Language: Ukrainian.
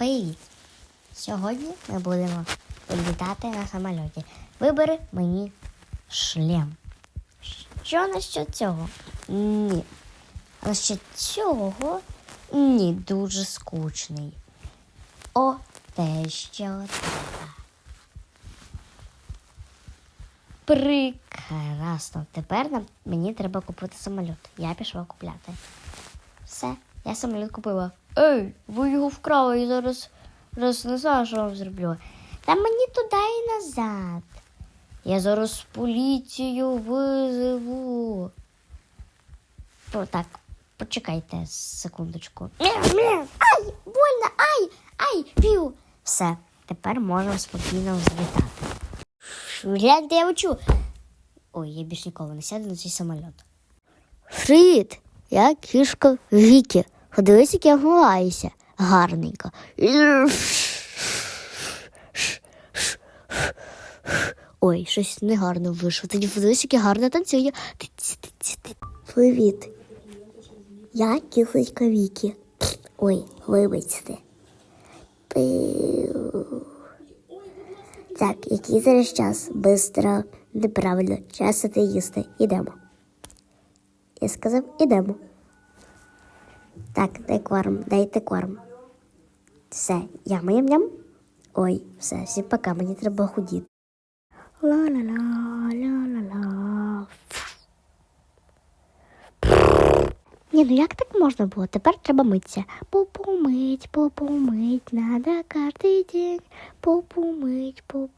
Привіт! Сьогодні ми будемо літати на самольоті. Вибери мені шлем. Що насчет цього? Ні. Насчет цього ні, дуже скучний. О, те що треба. Прекрасно. Тепер нам, мені треба купити самоліт. Я пішла купляти. Все, я самоліт купила. Ей, ви його вкрали і зараз, зараз не знаю, що вам зроблю. Та мені туди і назад. Я зараз поліцію визову. О, так, почекайте секундочку. Ай, больно, ай, ай, пів. Все, тепер можемо спокійно взлітати. Гляньте, я учу. Ой, я більш ніколи не сяду на цей самоліт. Привіт, я кішка Вікі. Подивись, як я гулаюся. Гарненько. Ой, щось негарно вийшло. Тоді подивись, як я гарно танцюю. Привіт. Я кісочка Вікі. Ой, вибачте. Так, який зараз час? Бистро, неправильно. Час іти їсти. Ідемо. Я сказав, ідемо. Так, дай корм, дайте корм. Все, я ням ням Ой, все, всім пока, мені треба худіти. Ла-ла-ла, ла-ла-ла. Ні, ну як так можна було? Тепер треба митися. Попу мить, попу мить, надо кожний день. Попу мить, попу.